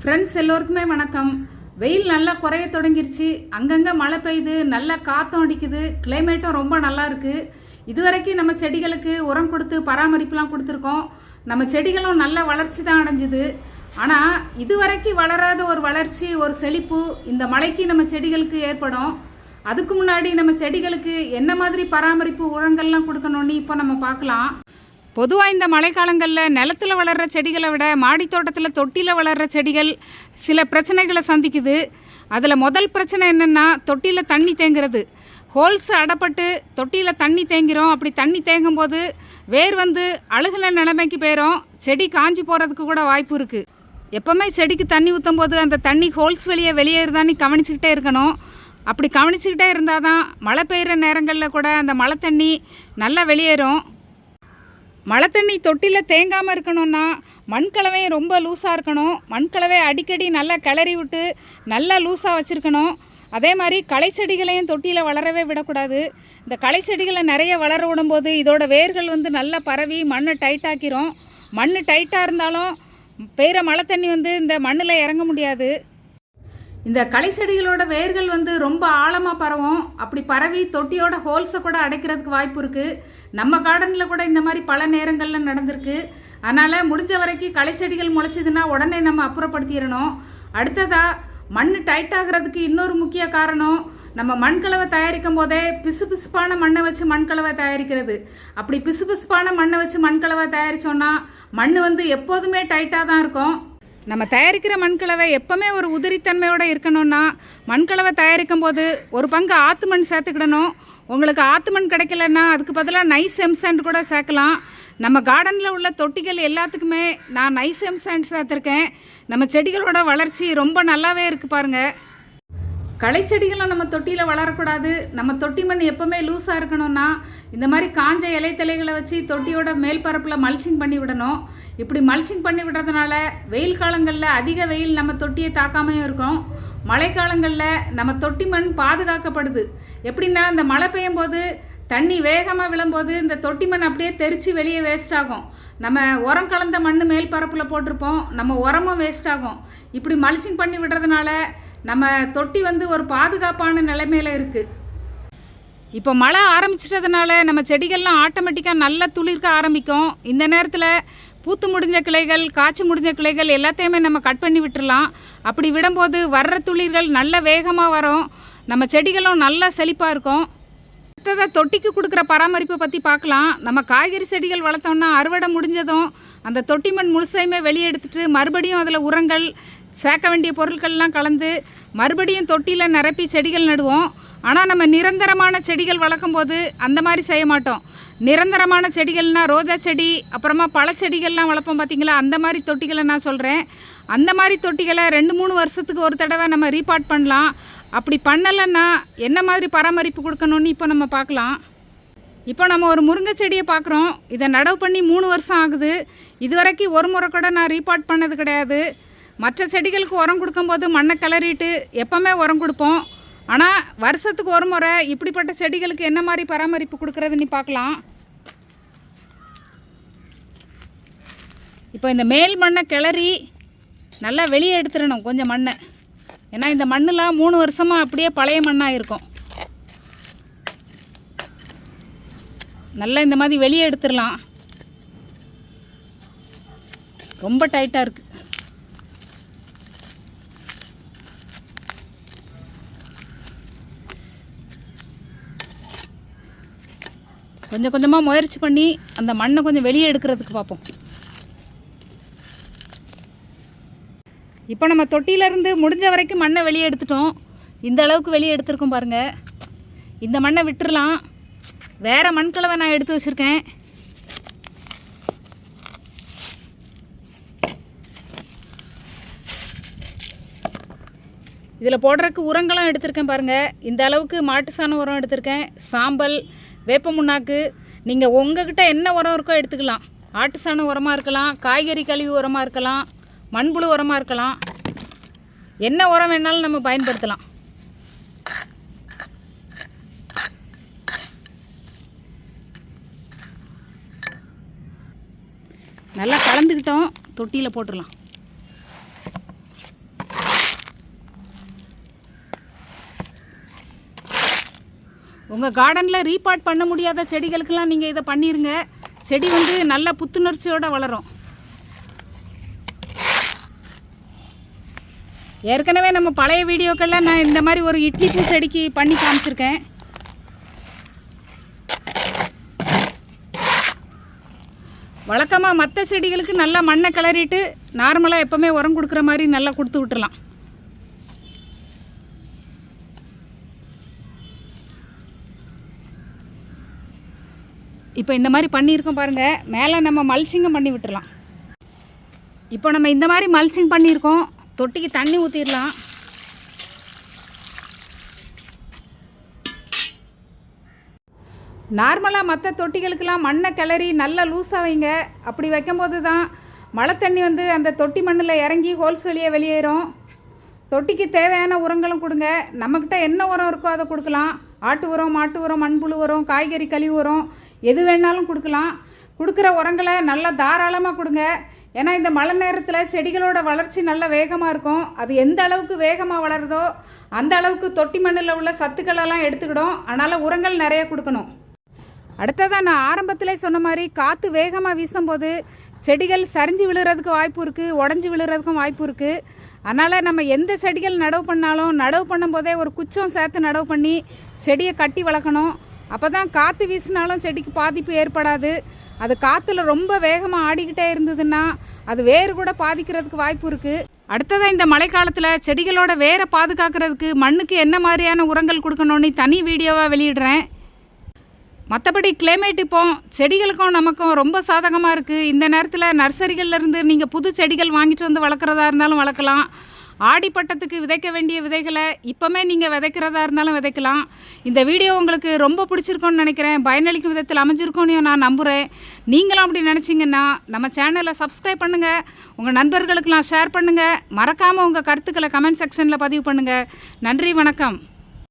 Friends எல்லோருக்குமே வணக்கம். வெயில் நல்லா குறைய தொடங்கிருச்சு. அங்கங்கே மழை பெய்யுது நல்லா காற்றும் அடிக்குது கிளைமேட்டும் ரொம்ப நல்லா இருக்கு. இதுவரைக்கும் நம்ம செடிகளுக்கு உரம் கொடுத்து பராமரிப்புலாம் கொடுத்துருக்கோம். நம்ம செடிகளும் நல்ல வளர்ச்சி தான் அடைஞ்சுது. ஆனால் இதுவரைக்கும் வளராத ஒரு வளர்ச்சி ஒரு செழிப்பு இந்த மழைக்கு நம்ம செடிகளுக்கு ஏற்படும். அதுக்கு முன்னாடி நம்ம செடிகளுக்கு என்ன மாதிரி பராமரிப்பு உரங்கள்லாம் கொடுக்கணும்னு இப்போ நம்ம பார்க்கலாம். பொதுவாக இந்த மழைக்காலங்களில் நிலத்தில் வளர்கிற செடிகளை விட மாடித் தோட்டத்தில் தொட்டியில் வளர்கிற செடிகள் சில பிரச்சனைகளை சந்திக்குது. அதில் முதல் பிரச்சனை என்னென்னா தொட்டியில் தண்ணி தேங்குறது. ஹோல்ஸ் அடப்பட்டு தொட்டியில் தண்ணி தேங்கிறோம். அப்படி தண்ணி தேங்கும் போது வேர் வந்து அழுகின நிலைமைக்கு போயிடும் செடி காஞ்சி போகிறதுக்கு கூட வாய்ப்பு இருக்குது எப்போவுமே செடிக்கு தண்ணி ஊற்றும் போது அந்த தண்ணி ஹோல்ஸ் வெளியே வெளியேறுதான்னு கவனிச்சுக்கிட்டே இருக்கணும். அப்படி கவனிச்சுக்கிட்டே இருந்தால் தான் மழை பெய்கிற நேரங்களில் கூட அந்த மழை தண்ணி நல்லா வெளியேறும். மழை தண்ணி தொட்டியில் தேங்காமல் இருக்கணும்னா மண்கலவையும் ரொம்ப லூஸாக இருக்கணும். மண்கலவை அடிக்கடி நல்லா கிளறி விட்டு நல்லா லூஸாக வச்சுருக்கணும். அதே மாதிரி களை செடிகளையும் தொட்டியில் வளரவே விடக்கூடாது. இந்த களை செடிகளை நிறைய வளர விடும்போது இதோட வேர்கள் வந்து நல்லா பரவி மண்ணை டைட்டாக்கிரும் மண் டைட்டாக இருந்தாலும் பெய்கிற மழை தண்ணி வந்து இந்த மண்ணில் இறங்க முடியாது. இந்த களை செடிகளோட வேர்கள் வந்து ரொம்ப ஆழமாக பரவும். அப்படி பரவி தொட்டியோட ஹோல்ஸை கூட அடைக்கிறதுக்கு வாய்ப்பு இருக்குது நம்ம கார்டனில் கூட இந்த மாதிரி பல நேரங்களில் நடந்திருக்கு. அதனால் முடிஞ்ச வரைக்கும் களை செடிகள் முளைச்சதுன்னா உடனே நம்ம அப்புறப்படுத்திடணும். அடுத்ததாக மண் டைட் ஆகிறதுக்கு இன்னொரு முக்கிய காரணம் நம்ம மண்கலவை தயாரிக்கும் போதே பிசு பிசுப்பான மண்ணை வச்சு மண்கலவை தயாரிக்கிறது. அப்படி பிசு பிசுப்பான மண்ணை வச்சு மண்கலவை தயாரிச்சோன்னா மண் வந்து எப்போதுமே டைட்டாக தான் இருக்கும். நம்ம தயாரிக்கிற மண்கலவை எப்பவுமே ஒரு உதிரித்தன்மையோட இருக்கணும்னா மண்கலவை தயாரிக்கும் போது ஒரு பங்கு ஆத்து மண் சேர்த்துக்கிடணும். உங்களுக்கு ஆத்து மண் கிடைக்கலன்னா அதுக்கு பதிலாக நைஸ் எம்சாண்ட் கூட சேர்க்கலாம். நம்ம கார்டனில் உள்ள தொட்டிகள் எல்லாத்துக்குமே நான் நைஸ் எம்சாண்ட் சேர்த்துருக்கேன். நம்ம செடிகளோட வளர்ச்சி ரொம்ப நல்லாவே இருக்குது பாருங்கள் களை செடிகளும் நம்ம தொட்டியில் வளரக்கூடாது. நம்ம தொட்டி மண் எப்போவுமே லூஸாக இருக்கணும்னா இந்த மாதிரி காஞ்ச இலை தலைகளை வச்சு தொட்டியோட மேல் பரப்பில் மல்ச்சிங் பண்ணி விடணும். இப்படி மல்ச்சிங் பண்ணி விடுறதுனால வெயில் காலங்களில் அதிக வெயில் நம்ம தொட்டியை தாக்காமையும் இருக்கும். மழைக்காலங்களில் நம்ம தொட்டி மண் பாதுகாக்கப்படுது. எப்படின்னா இந்த மழை பெய்யும் போது தண்ணி வேகமாக விழும்போது இந்த தொட்டி மண் அப்படியே தெரித்து வெளியே வேஸ்ட் ஆகும். நம்ம உரம் கலந்த மண் மேல் பரப்பில் போட்டிருப்போம். நம்ம உரமும் வேஸ்ட் ஆகும். இப்படி மல்ச்சிங் பண்ணி விடுறதுனால நம்ம தொட்டி வந்து ஒரு பாதுகாப்பான நிலைமையில் இருக்குது இப்போ மழை ஆரம்பிச்சிட்டதுனால நம்ம செடிகள்லாம் ஆட்டோமேட்டிக்காக நல்லா துளிர்க்க ஆரம்பிக்கும். இந்த நேரத்தில் பூத்து முடிஞ்ச கிளைகள் காய்ச்சி முடிஞ்ச கிளைகள் எல்லாத்தையுமே நம்ம கட் பண்ணி விட்டுடலாம் அப்படி விடும்போது வர்ற துளிர்கள் நல்ல வேகமாக வரும். நம்ம செடிகளும் நல்லா செழிப்பாக இருக்கும். அடுத்ததாக தொட்டிக்கு கொடுக்குற பராமரிப்பை பற்றி பார்க்கலாம். நம்ம காய்கறி செடிகள் வளர்த்தோம்னா அறுவடை முடிஞ்சதும் அந்த தொட்டி மண் முழுசையுமே வெளியே எடுத்துட்டு மறுபடியும் அதில் உரங்கள் சேர்க்க வேண்டிய பொருட்கள்லாம் கலந்து மறுபடியும் தொட்டியில் நிரப்பி செடிகள் நடுவோம். ஆனால் நம்ம நிரந்தரமான செடிகள் வளர்க்கும் போது அந்த மாதிரி செய்ய மாட்டோம். நிரந்தரமான செடிகள்னால் ரோஜா செடி அப்புறமா பழச்செடிகள்லாம் வளர்ப்போம் பார்த்தீங்களா அந்த மாதிரி தொட்டிகளை நான் சொல்கிறேன் அந்த மாதிரி தொட்டிகளை ரெண்டு மூணு வருஷத்துக்கு ஒரு தடவை நம்ம ரீபார்ட் பண்ணலாம். அப்படி பண்ணலைன்னா என்ன மாதிரி பராமரிப்பு கொடுக்கணும்னு இப்போ நம்ம பார்க்கலாம். இப்போ நம்ம ஒரு முருங்கை செடியை பார்க்குறோம். இதை நடவு பண்ணி மூணு வருஷம் ஆகுது. இது வரைக்கும் ஒரு முறை கூட நான் ரீபார்ட் பண்ணது கிடையாது. மற்ற செடிகளுக்கு உரம் கொடுக்கும்போது மண்ணை கிளறிட்டு எப்போவுமே உரம் கொடுப்போம். ஆனால் வருஷத்துக்கு ஒரு முறை இப்படிப்பட்ட செடிகளுக்கு என்ன மாதிரி பராமரிப்பு கொடுக்குறதுன்னு பார்க்கலாம். இப்போ இந்த மேல் மண்ணை கிளறி நல்லா வெளியே எடுத்துடணும் கொஞ்சம் மண்ணை. ஏன்னா இந்த மண்ணெலாம் மூணு வருஷமாக அப்படியே பழைய மண்ணாக இருக்கும். நல்லா இந்த மாதிரி வெளியே எடுத்துடலாம். ரொம்ப டைட்டாக இருக்குது கொஞ்சம் கொஞ்சமாக முயற்சி பண்ணி அந்த மண்ணை கொஞ்சம் வெளியே எடுக்கிறதுக்கு பார்ப்போம். இப்போ நம்ம தொட்டியிலேருந்து முடிஞ்ச வரைக்கும் மண்ணை வெளியே எடுத்துட்டோம். இந்த அளவுக்கு வெளியே எடுத்திருக்கோம் பாருங்கள் இந்த மண்ணை விட்டுறலாம். வேறு மண்கலவை நான் எடுத்து வச்சுருக்கேன். இதில் போடுறதுக்கு உரங்களும் எடுத்திருக்கேன் பாருங்கள் இந்த அளவுக்கு மாட்டு சாண உரம் எடுத்திருக்கேன். சாம்பல் வேப்ப முன்னாக்கு நீங்கள் உங்ககிட்ட என்ன உரம் இருக்கோ எடுத்துக்கலாம். ஆட்டு சாண உரமாக இருக்கலாம் காய்கறி கழிவு உரமாக இருக்கலாம் மண்புழு உரமாக இருக்கலாம். என்ன உரம் வேணாலும் நம்ம பயன்படுத்தலாம். நல்லா கலந்துக்கிட்டோம் தொட்டியில் போட்டுடலாம். உங்கள் கார்டனில் ரீபாட் பண்ண முடியாத செடிகளுக்கெல்லாம் நீங்கள் இதை பண்ணிடுங்க செடி வந்து நல்ல புத்துணர்ச்சியோடு வளரும். ஏற்கனவே நம்ம பழைய வீடியோக்கள்லாம் நான் இந்த மாதிரி ஒரு இட்லி பூ செடிக்கு பண்ணி காமிச்சிருக்கேன். வழக்கமாக மற்ற செடிகளுக்கு நல்லா மண்ணை கிளறிட்டு நார்மலாக எப்போவுமே உரம் கொடுக்குற மாதிரி நல்லா கொடுத்து விட்டுலாம் இப்போ இந்த மாதிரி பண்ணியிருக்கோம் பாருங்கள் மேலே நம்ம மல்ச்சிங்கும் பண்ணி விட்டுடலாம் இப்போ நம்ம இந்த மாதிரி மல்ச்சிங் பண்ணியிருக்கோம். தொட்டிக்கு தண்ணி ஊற்றிடலாம் நார்மலாக மற்ற தொட்டிகளுக்கெல்லாம் மண்ணை கிளறி நல்லா லூஸாக வைங்க. அப்படி வைக்கும்போது தான் மழை தண்ணி வந்து அந்த தொட்டி மண்ணில் இறங்கி ஹோல்ஸ் வெளியே வெளியேறும். தொட்டிக்கு தேவையான உரங்களும் கொடுங்க. நம்மக்கிட்ட என்ன உரம் இருக்கோ அதை கொடுக்கலாம். ஆட்டு உரம் மாட்டு உரம் மண்புழு உரம் காய்கறி கழிவு உரம் எது வேணாலும் கொடுக்கலாம். கொடுக்குற உரங்களை நல்லா தாராளமாக கொடுங்க. ஏன்னா இந்த மழை நேரத்தில் செடிகளோட வளர்ச்சி நல்ல வேகமாக இருக்கும். அது எந்த அளவுக்கு வேகமாக வளருதோ அந்த அளவுக்கு தொட்டி மண்ணில் உள்ள சத்துக்களெல்லாம் எடுத்துக்கிடும். அதனால் உரங்கள் நிறைய கொடுக்கணும். அடுத்ததாக நான் ஆரம்பத்தில் சொன்ன மாதிரி காற்று வேகமாக வீசும்போது செடிகள் சரிஞ்சு விழுறதுக்கு வாய்ப்பு இருக்குது உடஞ்சி விழுறதுக்கும் வாய்ப்பு இருக்குது அதனால் நம்ம எந்த செடிகள் நடவு பண்ணாலும் நடவு பண்ணும்போதே ஒரு குச்சம் சேர்த்து நடவு பண்ணி செடியை கட்டி வளர்க்கணும். அப்போ தான் காற்று வீசினாலும் செடிக்கு பாதிப்பு ஏற்படாது. அது காற்றுல ரொம்ப வேகமாக ஆடிக்கிட்டே இருந்ததுன்னா அது வேறு கூட பாதிக்கிறதுக்கு வாய்ப்பு இருக்குது அடுத்ததாக இந்த மழைக்காலத்தில் செடிகளோட வேரை பாதுகாக்கிறதுக்கு மண்ணுக்கு என்ன மாதிரியான உரங்கள் கொடுக்கணும்னு தனி வீடியோவாக வெளியிடுறேன். மற்றபடி கிளைமேட் இப்போ செடிகளுக்கும் நமக்கும் ரொம்ப சாதகமாக இருக்குது இந்த நேரத்தில் நர்சரிகள்லேருந்து நீங்கள் புது செடிகள் வாங்கிட்டு வந்து வளர்க்குறதா இருந்தாலும் வளர்க்கலாம். ஆடிப்பட்டத்துக்கு விதைக்க வேண்டிய விதைகளை இப்போமே நீங்கள் விதைக்கிறதா இருந்தாலும் விதைக்கலாம். இந்த வீடியோ உங்களுக்கு ரொம்ப பிடிச்சிருக்கோன்னு நினைக்கிறேன். பயனளிக்கும் விதத்தில் அமைஞ்சிருக்கோன்னு நான் நம்புகிறேன் நீங்களும் அப்படி நினச்சிங்கன்னா நம்ம சேனலை சப்ஸ்கிரைப் பண்ணுங்கள் உங்கள் நண்பர்களுக்கெல்லாம் ஷேர் பண்ணுங்கள் மறக்காமல் உங்கள் கருத்துக்களை கமெண்ட் செக்ஷனில் பதிவு பண்ணுங்கள் நன்றி வணக்கம்.